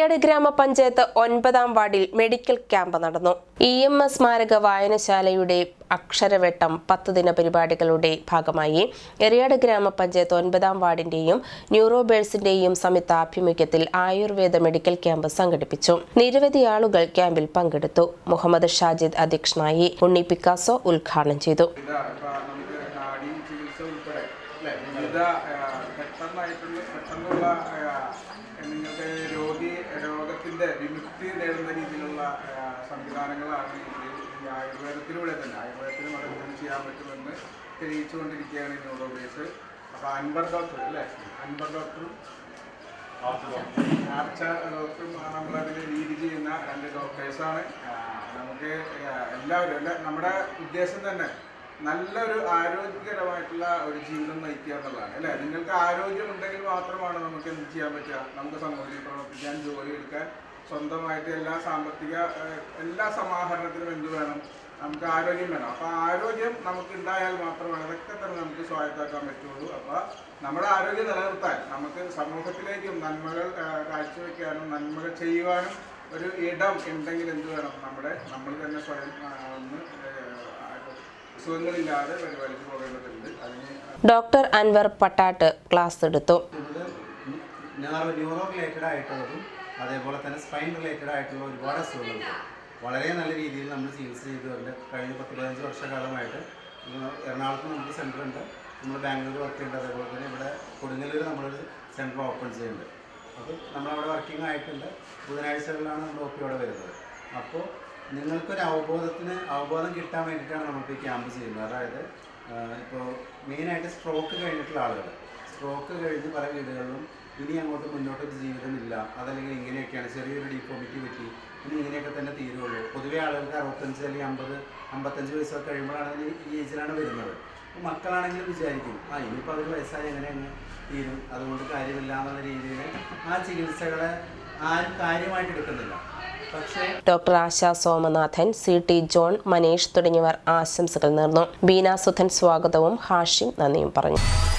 എറിയാട് ഗ്രാമപഞ്ചായത്ത് ഒൻപതാം വാർഡിൽ മെഡിക്കൽ ക്യാമ്പ് നടന്നു. ഇ എം എസ് സ്മാരക വായനശാലയുടെ അക്ഷരവട്ടം പത്ത് ദിന പരിപാടികളുടെ ഭാഗമായി എറിയാട് ഗ്രാമപഞ്ചായത്ത് ഒൻപതാം വാർഡിന്റെയും ന്യൂറോബേഴ്സിന്റെയും സംയുക്ത ആഭിമുഖ്യത്തിൽ ആയുർവേദ മെഡിക്കൽ ക്യാമ്പ് സംഘടിപ്പിച്ചു. നിരവധി ആളുകൾ ക്യാമ്പിൽ പങ്കെടുത്തു. മുഹമ്മദ് ഷാജിദ് അധ്യക്ഷനായി ഉണ്ണി പിക്കാസോ ഉദ്ഘാടനം ചെയ്തു. വിമുക്തി നേടുന്ന രീതിയിലുള്ള സംവിധാനങ്ങളാണ് ഈ ആയുർവേദത്തിലൂടെ തന്നെ. ആയുർവേദത്തിലും അതെന്തും ചെയ്യാൻ പറ്റുമെന്ന് തെളിയിച്ചുകൊണ്ടിരിക്കുകയാണ് ഈ ന്യൂറോബേസ് അപ്പോൾ അൻപർ ഡോക്ടർ അല്ലേ? അൻപർ ഡോക്ടറും ആർച്ച ഡോക്ടറും നമ്മളതിൽ ലീഡ് ചെയ്യുന്ന രണ്ട് ഡോക്ടേഴ്സാണ്. നമുക്ക് എല്ലാവരും അല്ല നമ്മുടെ ഉദ്ദേശം തന്നെ നല്ലൊരു ആരോഗ്യകരമായിട്ടുള്ള ഒരു ജീവിതം നയിക്കുക എന്നുള്ളതാണ്. അല്ലേ? നിങ്ങൾക്ക് ആരോഗ്യം ഉണ്ടെങ്കിൽ മാത്രമാണ് നമുക്ക് എന്ത് ചെയ്യാൻ പറ്റുക? നമുക്ക് സമൂഹത്തിൽ പ്രവർത്തിക്കാൻ ജോലി എടുക്കാൻ സ്വന്തമായിട്ട് എല്ലാ സാമ്പത്തിക എല്ലാ സമാഹരണത്തിനും എന്ത് വേണം? നമുക്ക് ആരോഗ്യം വേണം. അപ്പോൾ ആരോഗ്യം നമുക്ക് ഉണ്ടായാൽ മാത്രമാണ് അതൊക്കെ തന്നെ നമുക്ക് സ്വായത്താക്കാൻ പറ്റുള്ളൂ. അപ്പോൾ നമ്മുടെ ആരോഗ്യം നിലനിർത്താൻ നമുക്ക് സമൂഹത്തിലേക്കും നന്മകൾ കാഴ്ചവെക്കാനും നന്മകൾ ചെയ്യുവാനും ഒരു ഇടം ഉണ്ടെങ്കിൽ എന്ത് വേണം? നമ്മുടെ നമ്മൾ തന്നെ സ്വയം ഒന്ന് അസുഖങ്ങളില്ലാതെ പരിപാലിച്ചു പോകേണ്ടതുണ്ട്. അതിന് ഡോക്ടർ അൻവർ പട്ടാട്ട് ക്ലാസ് എടുത്തു. ന്യൂറോ റിലേറ്റഡ് ആയിട്ടുള്ളതും അതേപോലെ തന്നെ സ്പൈൻ റിലേറ്റഡ് ആയിട്ടുള്ള ഒരുപാട് അസുഖങ്ങളുണ്ട് വളരെ നല്ല രീതിയിൽ നമ്മൾ ചികിത്സ ചെയ്തിട്ടുണ്ട് കഴിഞ്ഞ പത്ത് പതിനഞ്ച് വർഷക്കാലമായിട്ട് എറണാകുളത്ത് നമുക്ക് സെന്റർ ഉണ്ട്. നമ്മൾ ബാംഗ്ലൂർ വർക്ക് ചെയ്യുന്നുണ്ട്. അതേപോലെ തന്നെ ഇവിടെ കൊടുങ്ങല്ലൂർ നമ്മളൊരു സെന്റർ ഓപ്പൺ ചെയ്യുന്നുണ്ട്. അപ്പോൾ നമ്മളവിടെ വർക്കിംഗ് ആയിട്ടുണ്ട്. ബുധനാഴ്ചകളിലാണ് നമ്മൾ ഒ അവിടെ വരുന്നത്. അപ്പോൾ നിങ്ങൾക്കൊരു അവബോധത്തിന് അവബോധം കിട്ടാൻ വേണ്ടിയിട്ടാണ് നമുക്ക് ക്യാമ്പ് ചെയ്യുന്നത്. അതായത് ഇപ്പോൾ മെയിനായിട്ട് സ്ട്രോക്ക് കഴിഞ്ഞിട്ടുള്ള ആളുകൾ. സ്ട്രോക്ക് കഴിഞ്ഞ് പല വീടുകളിലും ഇനി അങ്ങോട്ട് മുന്നോട്ട് ജീവിതമില്ല. അതല്ലെങ്കിൽ ഇങ്ങനെയൊക്കെയാണ് ചെറിയൊരു ഡീഫോമിറ്റി പറ്റി. ഇനി ഇങ്ങനെയൊക്കെ തന്നെ തീരുള്ളൂ. പൊതുവേ ആളുകൾക്ക് അറുപത്തഞ്ച് അല്ലെങ്കിൽ അമ്പത് അമ്പത്തഞ്ച് വയസ്സൊക്കെ കഴിയുമ്പോഴാണ് ഈ- ഏജിലാണ് വരുന്നത്. അപ്പോൾ മക്കളാണെങ്കിലും വിചാരിക്കും ആ ഇനിയിപ്പോൾ അവർ വയസ്സായി എങ്ങനെ അങ്ങ് തീരും. അതുകൊണ്ട് കാര്യമില്ല എന്നുള്ള രീതിയിൽ ആ ചികിത്സകളെ ആരും കാര്യമായിട്ട് എടുക്കുന്നില്ല. Doctor Asha Somanathan C T John Manesh തുടങ്ങിയവർ ആശംസകൾ നേർന്നു. ബീന സുധൻ സ്വാഗതവും ഹാഷിം നന്ദിയും പറഞ്ഞു.